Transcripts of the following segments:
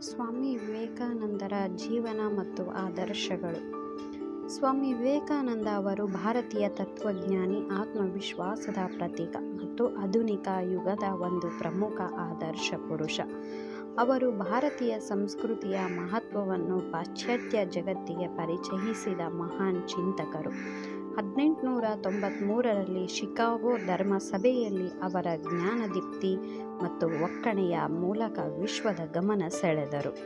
ಸ್ವಾಮಿ ವಿವೇಕಾನಂದರ ಜೀವನ ಮತ್ತು ಆದರ್ಶಗಳು. ಸ್ವಾಮಿ ವಿವೇಕಾನಂದ ಅವರು ಭಾರತೀಯ ತತ್ವಜ್ಞಾನಿ, ಆತ್ಮವಿಶ್ವಾಸದ ಪ್ರತೀಕ ಮತ್ತು ಆಧುನಿಕ ಯುಗದ ಒಂದು ಪ್ರಮುಖ ಆದರ್ಶ ಪುರುಷ. ಅವರು ಭಾರತೀಯ ಸಂಸ್ಕೃತಿಯ ಮಹತ್ವವನ್ನು ಪಾಶ್ಚಾತ್ಯ ಜಗತ್ತಿಗೆ ಪರಿಚಯಿಸಿದ ಮಹಾನ್ ಚಿಂತಕರು. ಹದಿನೆಂಟುನೂರ ತೊಂಬತ್ತ್ಮೂರರಲ್ಲಿ ಶಿಕಾಗೋ ಧರ್ಮಸಭೆಯಲ್ಲಿ ಅವರ ಜ್ಞಾನದೀಪ್ತಿ ಮತ್ತು ಒಕ್ಕಣೆಯ ಮೂಲಕ ವಿಶ್ವದ ಗಮನ ಸೆಳೆದರು.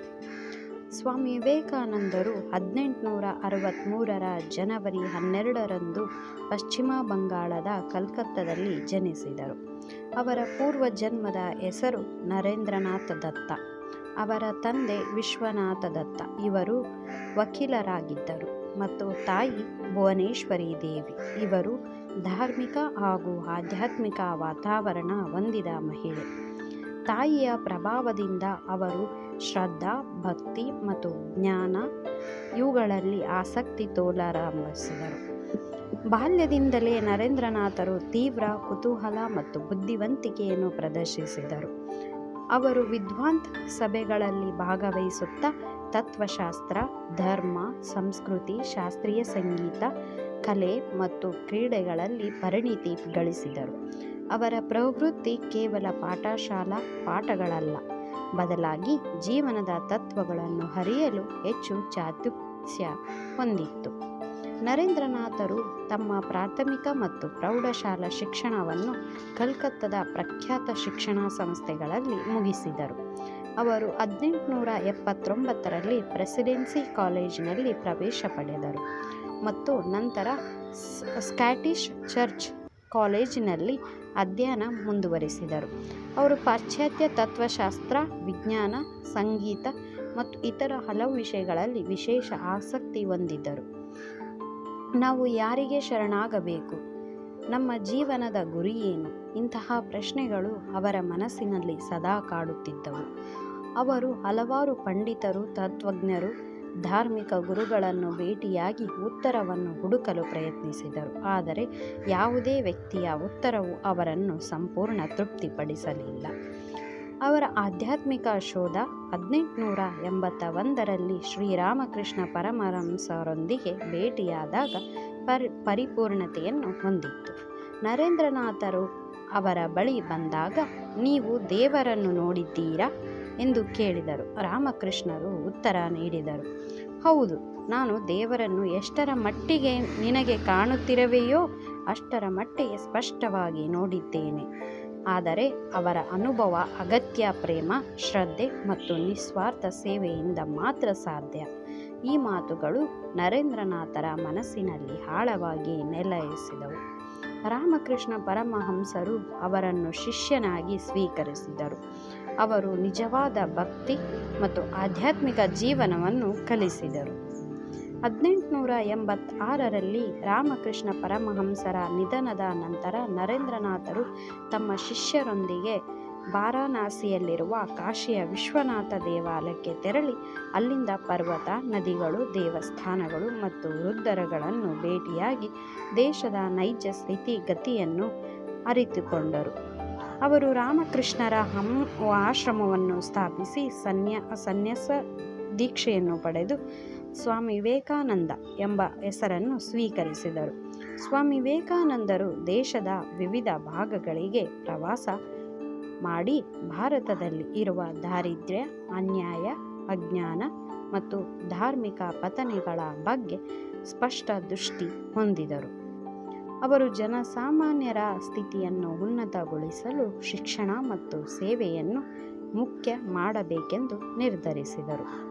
ಸ್ವಾಮಿ ವಿವೇಕಾನಂದರು ಹದಿನೆಂಟುನೂರ ಅರವತ್ತ್ಮೂರರ ಜನವರಿ ಹನ್ನೆರಡರಂದು ಪಶ್ಚಿಮ ಬಂಗಾಳದ ಕಲ್ಕತ್ತಾದಲ್ಲಿ ಜನಿಸಿದರು. ಅವರ ಪೂರ್ವ ಜನ್ಮದ ಹೆಸರು ನರೇಂದ್ರನಾಥ ದತ್ತ. ಅವರ ತಂದೆ ವಿಶ್ವನಾಥ ದತ್ತ. ಇವರು ವಕೀಲರಾಗಿದ್ದರು. ಮತ್ತು ತಾಯಿ ಭುವನೇಶ್ವರಿ ದೇವಿ. ಇವರು ಧಾರ್ಮಿಕ ಹಾಗೂ ಆಧ್ಯಾತ್ಮಿಕ ವಾತಾವರಣ ಹೊಂದಿದ ಮಹಿಳೆ. ತಾಯಿಯ ಪ್ರಭಾವದಿಂದ ಅವರು ಶ್ರದ್ಧಾ, ಭಕ್ತಿ ಮತ್ತು ಜ್ಞಾನ ಇವುಗಳಲ್ಲಿ ಆಸಕ್ತಿ ತೋಲಾರಂಭಿಸಿದರು ಬಾಲ್ಯದಿಂದಲೇ ನರೇಂದ್ರನಾಥರು ತೀವ್ರ ಕುತೂಹಲ ಮತ್ತು ಬುದ್ಧಿವಂತಿಕೆಯನ್ನು ಪ್ರದರ್ಶಿಸಿದರು. ಅವರು ವಿದ್ವಾಂತ ಸಭೆಗಳಲ್ಲಿ ಭಾಗವಹಿಸುತ್ತಾ ತತ್ವಶಾಸ್ತ್ರ, ಧರ್ಮ, ಸಂಸ್ಕೃತಿ, ಶಾಸ್ತ್ರೀಯ ಸಂಗೀತ, ಕಲೆ ಮತ್ತು ಕ್ರೀಡೆಗಳಲ್ಲಿ ಪರಿಣಿತಿ ಗಳಿಸಿದರು. ಅವರ ಪ್ರವೃತ್ತಿ ಕೇವಲ ಪಾಠಶಾಲಾ ಪಾಠಗಳಲ್ಲ. ಬದಲಾಗಿ ಜೀವನದ ತತ್ವಗಳನ್ನು ಹರಿಯಲು ಹೆಚ್ಚು ಚಾತುರ್ಯ ಹೊಂದಿತ್ತು. ನರೇಂದ್ರನಾಥರು ತಮ್ಮ ಪ್ರಾಥಮಿಕ ಮತ್ತು ಪ್ರೌಢಶಾಲಾ ಶಿಕ್ಷಣವನ್ನು ಕಲ್ಕತ್ತಾದ ಪ್ರಖ್ಯಾತ ಶಿಕ್ಷಣ ಸಂಸ್ಥೆಗಳಲ್ಲಿ ಮುಗಿಸಿದರು. ಅವರು ಹದಿನೆಂಟುನೂರ ಎಪ್ಪತ್ತೊಂಬತ್ತರಲ್ಲಿ ಪ್ರೆಸಿಡೆನ್ಸಿ ಕಾಲೇಜಿನಲ್ಲಿ ಪ್ರವೇಶ ಪಡೆದರು ಮತ್ತು ನಂತರ ಸ್ಕಾಟಿಷ್ ಚರ್ಚ್ ಕಾಲೇಜಿನಲ್ಲಿ ಅಧ್ಯಯನ ಮುಂದುವರಿಸಿದರು. ಅವರು ಪಾಶ್ಚಾತ್ಯ ತತ್ವಶಾಸ್ತ್ರ, ವಿಜ್ಞಾನ, ಸಂಗೀತ ಮತ್ತು ಇತರ ಹಲವು ವಿಷಯಗಳಲ್ಲಿ ವಿಶೇಷ ಆಸಕ್ತಿ ಹೊಂದಿದ್ದರು. ನಾವು ಯಾರಿಗೆ ಶರಣಾಗಬೇಕು? ನಮ್ಮ ಜೀವನದ ಗುರಿ ಏನು? ಇಂತಹ ಪ್ರಶ್ನೆಗಳು ಅವರ ಮನಸ್ಸಿನಲ್ಲಿ ಸದಾ ಕಾಡುತ್ತಿದ್ದವು. ಅವರು ಹಲವಾರು ಪಂಡಿತರು, ತತ್ವಜ್ಞರು, ಧಾರ್ಮಿಕ ಗುರುಗಳನ್ನು ಭೇಟಿಯಾಗಿ ಉತ್ತರವನ್ನು ಹುಡುಕಲು ಪ್ರಯತ್ನಿಸಿದರು. ಆದರೆ ಯಾವುದೇ ವ್ಯಕ್ತಿಯ ಉತ್ತರವು ಅವರನ್ನು ಸಂಪೂರ್ಣ ತೃಪ್ತಿಪಡಿಸಲಿಲ್ಲ. ಅವರ ಆಧ್ಯಾತ್ಮಿಕ ಶೋಧ ಹದಿನೆಂಟುನೂರ ಎಂಬತ್ತ ಒಂದರಲ್ಲಿ ಶ್ರೀರಾಮಕೃಷ್ಣ ಪರಮಹಂಸರೊಂದಿಗೆ ಭೇಟಿಯಾದಾಗ ಪರಿ, ಪರಿಪೂರ್ಣತೆಯನ್ನು ಹೊಂದಿತ್ತು. ನರೇಂದ್ರನಾಥರು ಅವರ ಬಳಿ ಬಂದಾಗ, ನೀವು ದೇವರನ್ನು ನೋಡಿದ್ದೀರಾ? ಎಂದು ಕೇಳಿದರು. ರಾಮಕೃಷ್ಣರು ಉತ್ತರ ನೀಡಿದರು. ಹೌದು, ನಾನು ದೇವರನ್ನು ಎಷ್ಟರ ಮಟ್ಟಿಗೆ ನಿನಗೆ ಕಾಣುತ್ತಿರವೆಯೋ, ಅಷ್ಟರ ಮಟ್ಟಿಗೆ ಸ್ಪಷ್ಟವಾಗಿ ನೋಡಿದ್ದೇನೆ. ಆದರೆ ಅವರ ಅನುಭವ ಅಗತ್ಯ ಪ್ರೇಮ, ಶ್ರದ್ಧೆ ಮತ್ತು ನಿಸ್ವಾರ್ಥ ಸೇವೆಯಿಂದ ಮಾತ್ರ ಸಾಧ್ಯ. ಈ ಮಾತುಗಳು ನರೇಂದ್ರನಾಥರ ಮನಸ್ಸಿನಲ್ಲಿ ಆಳವಾಗಿ ನೆಲೆಯಿಸಿದವು ರಾಮಕೃಷ್ಣ ಪರಮಹಂಸರು ಅವರನ್ನು ಶಿಷ್ಯನಾಗಿ ಸ್ವೀಕರಿಸಿದರು. ಅವರು ನಿಜವಾದ ಭಕ್ತಿ ಮತ್ತು ಆಧ್ಯಾತ್ಮಿಕ ಜೀವನವನ್ನು ಕಲಿಸಿದರು. ಹದಿನೆಂಟುನೂರ ಎಂಬತ್ತಾರರಲ್ಲಿ ರಾಮಕೃಷ್ಣ ಪರಮಹಂಸರ ನಿಧನದ ನಂತರ ನರೇಂದ್ರನಾಥರು ತಮ್ಮ ಶಿಷ್ಯರೊಂದಿಗೆ ವಾರಾಣಸಿಯಲ್ಲಿರುವ ಕಾಶಿಯ ವಿಶ್ವನಾಥ ದೇವಾಲಯಕ್ಕೆ ತೆರಳಿ ಅಲ್ಲಿಂದ ಪರ್ವತ, ನದಿಗಳು, ದೇವಸ್ಥಾನಗಳು ಮತ್ತು ವೃದ್ಧರಗಳನ್ನು ಭೇಟಿಯಾಗಿ ದೇಶದ ನೈಜ ಸ್ಥಿತಿಗತಿಯನ್ನು ಅರಿತುಕೊಂಡರು. ಅವರು ರಾಮಕೃಷ್ಣರ ಹಂ ಆಶ್ರಮವನ್ನು ಸ್ಥಾಪಿಸಿ ಸನ್ಯ ಸನ್ಯಾಸ ದೀಕ್ಷೆಯನ್ನು ಪಡೆದು ಸ್ವಾಮಿ ವಿವೇಕಾನಂದ ಎಂಬ ಹೆಸರನ್ನು ಸ್ವೀಕರಿಸಿದರು. ಸ್ವಾಮಿ ವಿವೇಕಾನಂದರು ದೇಶದ ವಿವಿಧ ಭಾಗಗಳಿಗೆ ಪ್ರವಾಸ ಮಾಡಿ ಭಾರತದಲ್ಲಿ ಇರುವ ದಾರಿದ್ರ್ಯ, ಅನ್ಯಾಯ, ಅಜ್ಞಾನ ಮತ್ತು ಧಾರ್ಮಿಕ ಪತನೆಗಳ ಬಗ್ಗೆ ಸ್ಪಷ್ಟ ದೃಷ್ಟಿ ಹೊಂದಿದರು. ಅವರು ಜನಸಾಮಾನ್ಯರ ಸ್ಥಿತಿಯನ್ನು ಉನ್ನತಗೊಳಿಸಲು ಶಿಕ್ಷಣ ಮತ್ತು ಸೇವೆಯನ್ನು ಮುಖ್ಯ ಮಾಡಬೇಕೆಂದು ನಿರ್ಧರಿಸಿದರು.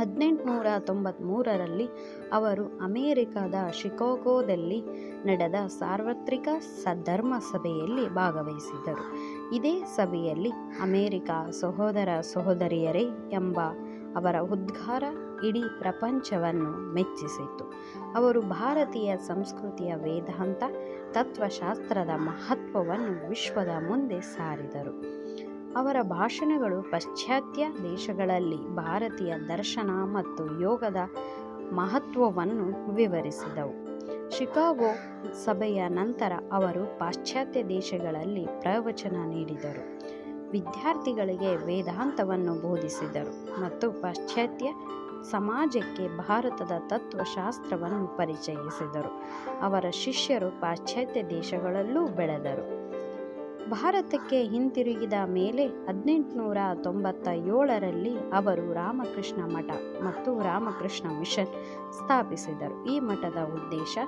ಹದಿನೆಂಟುನೂರ ತೊಂಬತ್ತ್ಮೂರರಲ್ಲಿ ಅವರು ಅಮೆರಿಕದ ಶಿಕಾಗೋದಲ್ಲಿ ನಡೆದ ಸಾರ್ವತ್ರಿಕ ಸದ್ಧರ್ಮ ಸಭೆಯಲ್ಲಿ ಭಾಗವಹಿಸಿದರು ಇದೇ ಸಭೆಯಲ್ಲಿ ಅಮೆರಿಕ ಸಹೋದರ ಸಹೋದರಿಯರೇ ಎಂಬ ಅವರ ಉದ್ಗಾರ ಇಡೀ ಪ್ರಪಂಚವನ್ನು ಮೆಚ್ಚಿಸಿತು ಅವರು ಭಾರತೀಯ ಸಂಸ್ಕೃತಿಯ ವೇದಾಂತ, ತತ್ವಶಾಸ್ತ್ರದ ಮಹತ್ವವನ್ನು ವಿಶ್ವದ ಮುಂದೆ ಸಾರಿದರು. ಅವರ ಭಾಷಣಗಳು ಪಾಶ್ಚಾತ್ಯ ದೇಶಗಳಲ್ಲಿ ಭಾರತೀಯ ದರ್ಶನ ಮತ್ತು ಯೋಗದ ಮಹತ್ವವನ್ನು ವಿವರಿಸಿದವು. ಶಿಕಾಗೋ ಸಭೆಯ ನಂತರ ಅವರು ಪಾಶ್ಚಾತ್ಯ ದೇಶಗಳಲ್ಲಿ ಪ್ರವಚನ ನೀಡಿದರು. ವಿದ್ಯಾರ್ಥಿಗಳಿಗೆ ವೇದಾಂತವನ್ನು ಬೋಧಿಸಿದರು ಮತ್ತು ಪಾಶ್ಚಾತ್ಯ ಸಮಾಜಕ್ಕೆ ಭಾರತದ ತತ್ವಶಾಸ್ತ್ರವನ್ನು ಪರಿಚಯಿಸಿದರು. ಅವರ ಶಿಷ್ಯರು ಪಾಶ್ಚಾತ್ಯ ದೇಶಗಳಲ್ಲೂ ಬೆಳೆದರು. ಭಾರತಕ್ಕೆ ಹಿಂತಿರುಗಿದ ಮೇಲೆ ಹದಿನೆಂಟುನೂರ ತೊಂಬತ್ತ ಏಳರಲ್ಲಿ ಅವರು ರಾಮಕೃಷ್ಣ ಮಠ ಮತ್ತು ರಾಮಕೃಷ್ಣ ಮಿಷನ್ ಸ್ಥಾಪಿಸಿದರು. ಈ ಮಠದ ಉದ್ದೇಶ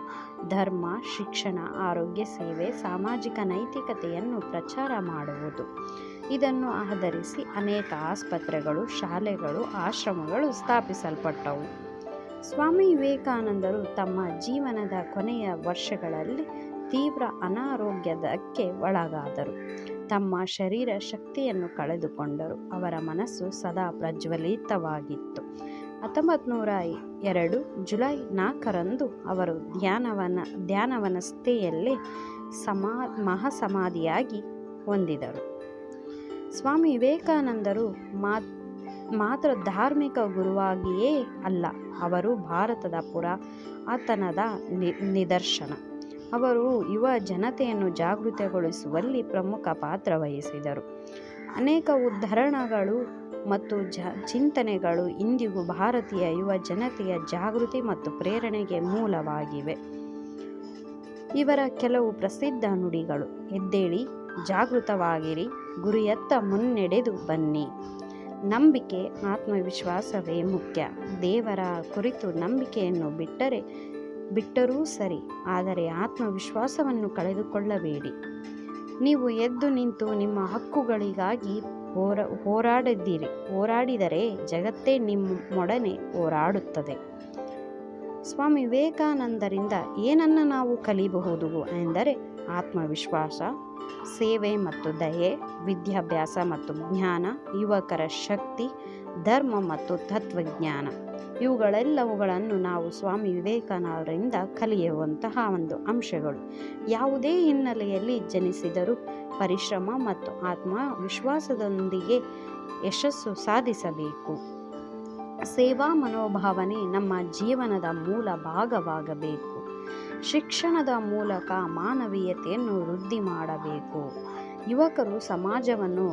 ಧರ್ಮ, ಶಿಕ್ಷಣ, ಆರೋಗ್ಯ, ಸೇವೆ, ಸಾಮಾಜಿಕ ನೈತಿಕತೆಯನ್ನು ಪ್ರಚಾರ ಮಾಡುವುದು. ಇದನ್ನು ಆಧರಿಸಿ ಅನೇಕ ಆಸ್ಪತ್ರೆಗಳು, ಶಾಲೆಗಳು, ಆಶ್ರಮಗಳು ಸ್ಥಾಪಿಸಲ್ಪಟ್ಟವು. ಸ್ವಾಮಿ ವಿವೇಕಾನಂದರು ತಮ್ಮ ಜೀವನದ ಕೊನೆಯ ವರ್ಷಗಳಲ್ಲಿ ತೀವ್ರ ಅನಾರೋಗ್ಯದಕ್ಕೆ ಒಳಗಾದರು. ತಮ್ಮ ಶರೀರ ಶಕ್ತಿಯನ್ನು ಕಳೆದುಕೊಂಡರು. ಅವರ ಮನಸ್ಸು ಸದಾ ಪ್ರಜ್ವಲಿತವಾಗಿತ್ತು. ಹತ್ತೊಂಬತ್ತು ನೂರ ಎರಡು ಜುಲೈ ನಾಲ್ಕರಂದು ಅವರು ಧ್ಯಾನವನ, ಧ್ಯಾನವನಸ್ಥೆಯಲ್ಲೇ ಸಮಾ, ಮಹಾಸಮಾಧಿಯಾಗಿ ಹೊಂದಿದರು. ಸ್ವಾಮಿ ವಿವೇಕಾನಂದರು ಮಾತ್, ಮಾತ್ರ ಧಾರ್ಮಿಕ ಗುರುವಾಗಿಯೇ ಅಲ್ಲ, ಅವರು ಭಾರತದ ಪುರಾತನದ ನಿದರ್ಶನ. ಅವರು ಯುವ ಜನತೆಯನ್ನು ಜಾಗೃತಗೊಳಿಸುವಲ್ಲಿ ಪ್ರಮುಖ ಪಾತ್ರ ವಹಿಸಿದರು. ಅನೇಕ ಉದ್ಧರಣಗಳು ಮತ್ತು ಜ, ಚಿಂತನೆಗಳು ಇಂದಿಗೂ ಭಾರತೀಯ ಯುವ ಜನತೆಯ ಜಾಗೃತಿ ಮತ್ತು ಪ್ರೇರಣೆಗೆ ಮೂಲವಾಗಿವೆ. ಇವರ ಕೆಲವು ಪ್ರಸಿದ್ಧ ನುಡಿಗಳು, ಎದ್ದೇಳಿ, ಜಾಗೃತವಾಗಿರಿ, ಗುರಿಯತ್ತ ಮುನ್ನಡೆದು ಬನ್ನಿ. ನಂಬಿಕೆ, ಆತ್ಮವಿಶ್ವಾಸವೇ ಮುಖ್ಯ. ದೇವರ ಕುರಿತು ನಂಬಿಕೆಯನ್ನು ಬಿಟ್ಟರೆ ಬಿಟ್ಟರೂ ಸರಿ, ಆದರೆ ಆತ್ಮವಿಶ್ವಾಸವನ್ನು ಕಳೆದುಕೊಳ್ಳಬೇಡಿ. ನೀವು ಎದ್ದು ನಿಂತು ನಿಮ್ಮ ಹಕ್ಕುಗಳಿಗಾಗಿ ಹೋರ, ಹೋರಾಡಿದ್ದೀರಿ. ಹೋರಾಡಿದರೆ ಜಗತ್ತೇ ನಿಮ್ಮೊಡನೆ ಹೋರಾಡುತ್ತದೆ. ಸ್ವಾಮಿ ವಿವೇಕಾನಂದರಿಂದ ಏನನ್ನು ನಾವು ಕಲಿಯಬಹುದು ಎಂದರೆ ಆತ್ಮವಿಶ್ವಾಸ, ಸೇವೆ ಮತ್ತು ದಯೆ, ವಿದ್ಯಾಭ್ಯಾಸ ಮತ್ತು ಜ್ಞಾನ, ಯುವಕರ ಶಕ್ತಿ ಧರ್ಮ ಮತ್ತು ತತ್ವಜ್ಞಾನ. ಇವುಗಳೆಲ್ಲವುಗಳನ್ನು ನಾವು ಸ್ವಾಮಿ ವಿವೇಕಾನಂದರಿಂದ ಕಲಿಯುವಂತಹ ಒಂದು ಅಂಶಗಳು. ಯಾವುದೇ ಹಿನ್ನೆಲೆಯಲ್ಲಿ ಜನಿಸಿದರೂ ಪರಿಶ್ರಮ ಮತ್ತು ಆತ್ಮವಿಶ್ವಾಸದೊಂದಿಗೆ ಯಶಸ್ಸು ಸಾಧಿಸಬೇಕು. ಸೇವಾ ಮನೋಭಾವನೆ ನಮ್ಮ ಜೀವನದ ಮೂಲ ಭಾಗವಾಗಬೇಕು. ಶಿಕ್ಷಣದ ಮೂಲಕ ಮಾನವೀಯತೆಯನ್ನು ವೃದ್ಧಿ ಮಾಡಬೇಕು. ಯುವಕರು ಸಮಾಜವನ್ನು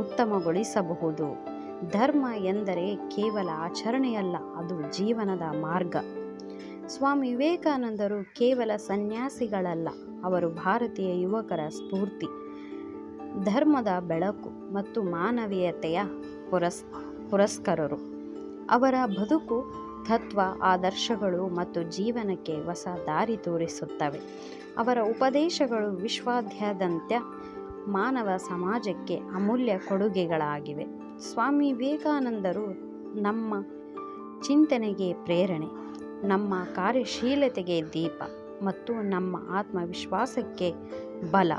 ಉತ್ತಮಗೊಳಿಸಬಹುದು. ಧರ್ಮ ಎಂದರೆ ಕೇವಲ ಆಚರಣೆಯಲ್ಲ, ಅದು ಜೀವನದ ಮಾರ್ಗ. ಸ್ವಾಮಿ ವಿವೇಕಾನಂದರು ಕೇವಲ ಸನ್ಯಾಸಿಗಳಲ್ಲ, ಅವರು ಭಾರತೀಯ ಯುವಕರ ಸ್ಫೂರ್ತಿ. ಧರ್ಮದ ಬೆಳಕು ಮತ್ತು ಮಾನವೀಯತೆಯ ಪುರಸ್, ಪುರಸ್ಕರರು. ಅವರ ಬದುಕು ತತ್ವ, ಆದರ್ಶಗಳು ಮತ್ತು ಜೀವನಕ್ಕೆ ಹೊಸ ದಾರಿ ತೋರಿಸುತ್ತವೆ. ಅವರ ಉಪದೇಶಗಳು ವಿಶ್ವಾದ್ಯಂತ ಮಾನವ ಸಮಾಜಕ್ಕೆ ಅಮೂಲ್ಯ ಕೊಡುಗೆಗಳಾಗಿವೆ. ಸ್ವಾಮಿ ವಿವೇಕಾನಂದರು ನಮ್ಮ ಚಿಂತನೆಗೆ ಪ್ರೇರಣೆ, ನಮ್ಮ ಕಾರ್ಯಶೀಲತೆಗೆ ದೀಪ ಮತ್ತು ನಮ್ಮ ಆತ್ಮವಿಶ್ವಾಸಕ್ಕೆ ಬಲ.